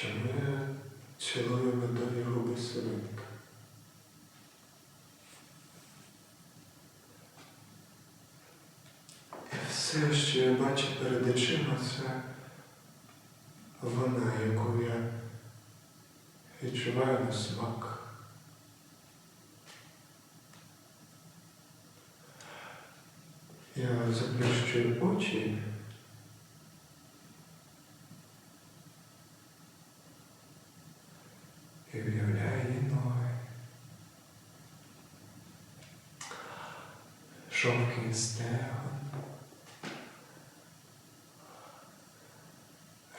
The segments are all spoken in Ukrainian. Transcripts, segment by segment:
Чому я цілую медові губи свинка? І все, що я бачу перед очима, це вона, яку я відчуваю на смак. Я заплющую очі. І уявляю її ноги. Шовки стегон.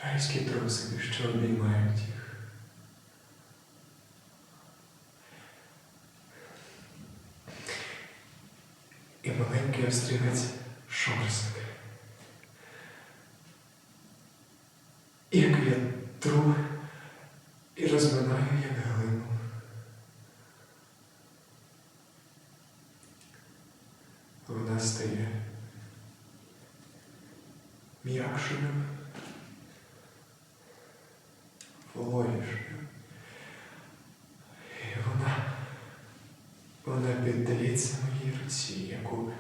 Райські трусики, що обіймають їх. І маленький острівець шорстки. Як я тру і розминаю як глину. Вона стає м'якшою, вологішою. І вона, вона піддається моїй руці, яку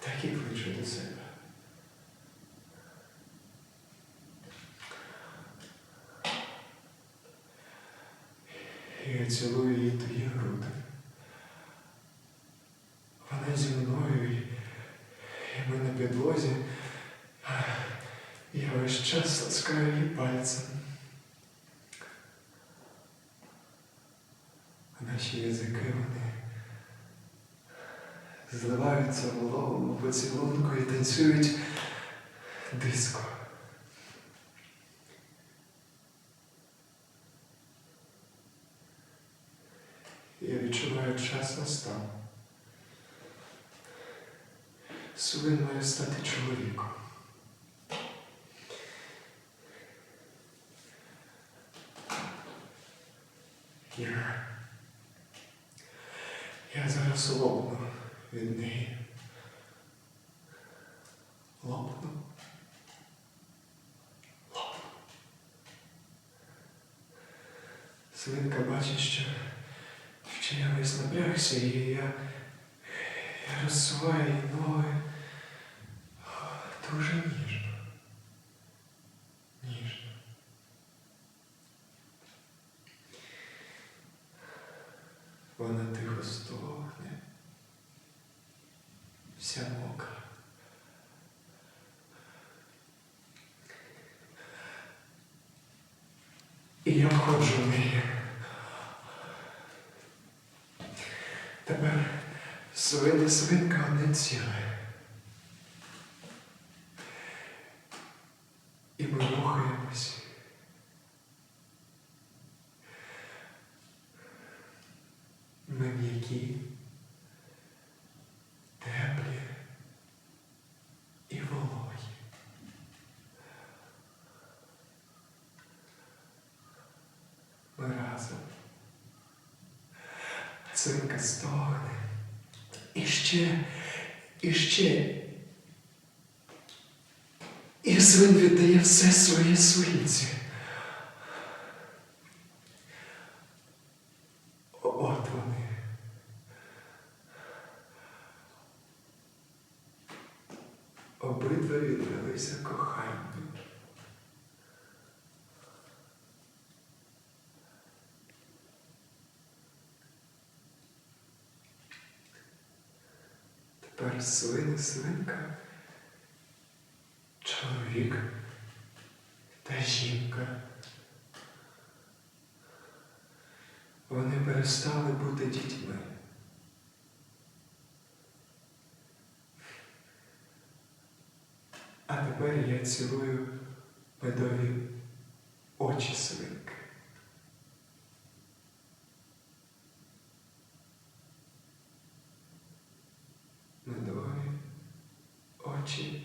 так і кличе до себе. Я цілую її твої груди. Вона зі мною, і, і ми на підлозі. А Я весь час ласкаю її пальцем. Наші язики вони зливаються в ловому поцілунку і танцюють диско. Я відчуваю час настав. Свин має стати чоловіком. Я зараз лопну від неї. Лопну. Лопну. Свинка бачить, що, я весь і я, я розсуваю її ноги дуже. Ніжно. Вона тихо стогне, вся мокра. І я входжу в неї. Тепер свини свинка не ціле. І ми рухаємось. Ми м'які, теплі і вологі. Ми разом. Цинка стогне. І ще, і ще. І свин віддає все своє свинці. От вони. Обидва віддалися коханню. Свин свинка, чоловік та жінка. Вони перестали бути дітьми. А тепер я цілую медові 起